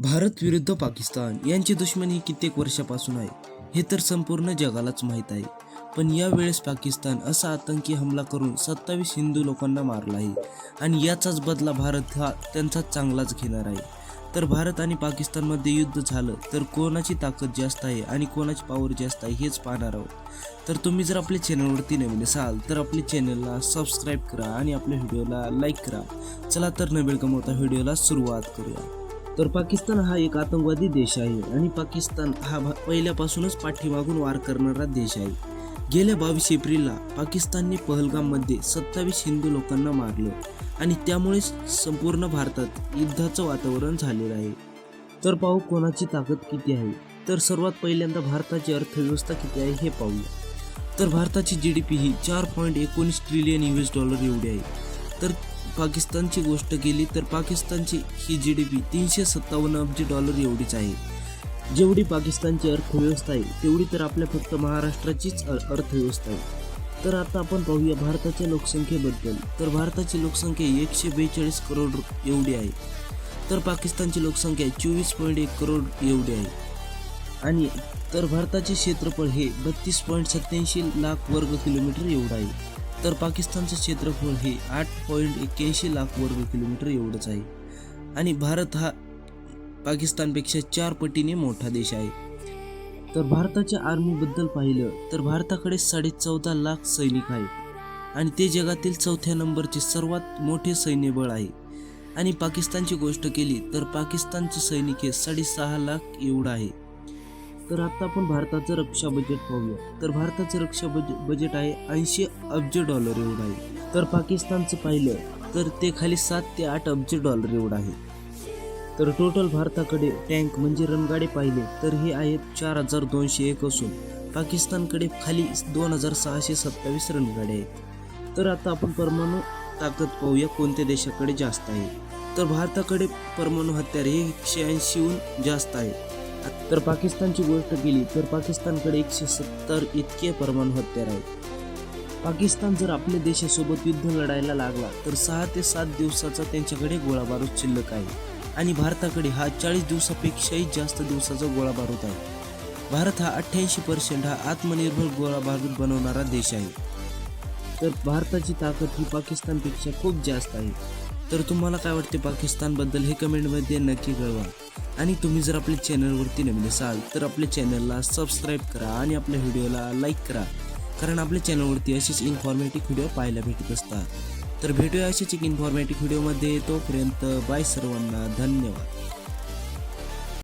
भारत विरुद्ध पाकिस्तान यांची दुश्मनी ही कित्येक वर्षापासून आहे. हे तर संपूर्ण जगालाच माहीत आहे. पण यावेळेस पाकिस्तान असा आतंकी हमला करून सत्तावीस हिंदू लोकांना मारला आहे. आणि याचाच बदला भारत हा त्यांचा चांगलाच घेणार आहे. तर भारत आणि पाकिस्तानमध्ये युद्ध झालं तर कोणाची ताकद जास्त आहे आणि कोणाची पॉवर जास्त आहे हेच पाहणार आहोत. तर तुम्ही जर आपल्या चॅनलवरती नवीन असाल तर आपल्या चॅनलला सबस्क्राईब करा आणि आपल्या व्हिडिओला लाईक करा. चला तर न वेळ गमवता व्हिडिओला सुरुवात करूया. तर पाकिस्तान हा एक आतंकवादी देश आहे आणि पाकिस्तान हा भा- पहिल्यापासूनच पाठीमागून वार करणारा देश आहे. गेल्या बावीस एप्रिलला पाकिस्तानने पहलगाममध्ये सत्तावीस हिंदू लोकांना मारलं आणि त्यामुळेच संपूर्ण भारतात युद्धाचं वातावरण झालेलं आहे. तर पाहू कोणाची ताकद किती आहे? तर सर्वात पहिल्यांदा भारताची अर्थव्यवस्था किती आहे हे पाहूया. तर भारताची जी डी पी ही चार पॉईंट एकोणीस ट्रिलियन यू एस डॉलर एवढी आहे. तर पाकिस्तानची गोष्ट केली तर पाकिस्तानची ही जी डी पी तीनशे सत्तावन्न अब्ज डॉलर एवढीच आहे. जेवढी पाकिस्तानची अर्थव्यवस्था आहे तेवढी तर आपल्या फक्त महाराष्ट्राचीच अर्थव्यवस्था आहे. तर आता आपण पाहूया भारताच्या लोकसंख्येबद्दल. तर भारताची लोकसंख्या एकशे बेचाळीस करोड एवढी आहे. तर पाकिस्तानची लोकसंख्या चोवीस पॉईंट एक करोड एवढी आहे. आणि तर भारताचे क्षेत्रफळ हे बत्तीस पॉईंट सत्याऐंशी लाख वर्ग किलोमीटर एवढं आहे. तर पाकिस्तानचं क्षेत्रफळ हे आठ पॉईंट एक्क्याऐंशी लाख वर्ग किलोमीटर एवढंच आहे. आणि भारत हा पाकिस्तानपेक्षा चार पटीने मोठा देश आहे. तर भारताच्या आर्मीबद्दल पाहिलं तर भारताकडे साडे चौदा लाख सैनिक आहेत. आणि ते जगातील चौथ्या नंबरचे सर्वात मोठे सैन्यबळ आहे. आणि पाकिस्तानची गोष्ट केली तर पाकिस्तानचे सैनिक हे साडेसहा लाख एवढं आहे. तर आता आपण भारताचं रक्षा बजेट पाहूया. तर भारताचं रक्षा बज बजेट आहे ऐंशी अब्ज डॉलर एवढं आहे. तर पाकिस्तानचं पाहिलं तर ते खाली सात ते आठ अब्ज डॉलर एवढं आहे. तर टोटल भारताकडे टँक म्हणजे रणगाडे पाहिले तर हे आहेत चार हजार दोनशे एक असून पाकिस्तानकडे खाली दोन हजार सहाशे सत्तावीस रणगाडे आहेत. तर आता आपण परमाणू ताकद पाहूया कोणत्या देशाकडे जास्त आहे. तर भारताकडे परमाणू हत्यार हे एकशे ऐंशीहून जास्त आहे. तर पाकिस्तानची गोष्ट केली तर पाकिस्तानकडे एकशे सत्तर इतके परमाणू हत्यार आहेत. पाकिस्तान जर आपल्या देशासोबत युद्ध लढायला लागला तर सहा ते सात दिवसाचा त्यांच्याकडे गोळाबारूद शिल्लक आहे. आणि भारताकडे हा चाळीस दिवसापेक्षाही जास्त दिवसाचा गोळाबारूद आहे. भारत हा अठ्ठ्याऐंशी पर्सेंट हा आत्मनिर्भर गोळाबारूद बनवणारा देश आहे. तर भारताची ताकद ही पाकिस्तानपेक्षा खूप जास्त आहे. तर तुम्हाला काय वाटते पाकिस्तानबद्दल हे कमेंटमध्ये नक्की कळवा. आणि तुम्ही जर आपल्या चॅनलवरती नवीन असाल तर आपल्या चॅनलला सबस्क्राईब करा आणि आपल्या व्हिडिओला लाईक करा. कारण आपल्या चॅनलवरती असेच इन्फॉर्मेटिव्ह व्हिडिओ पाहायला भेटत असतात. तर भेटूया असेच एक इन्फॉर्मेटिव्ह व्हिडिओमध्ये तोपर्यंत बाय सर्वांना धन्यवाद.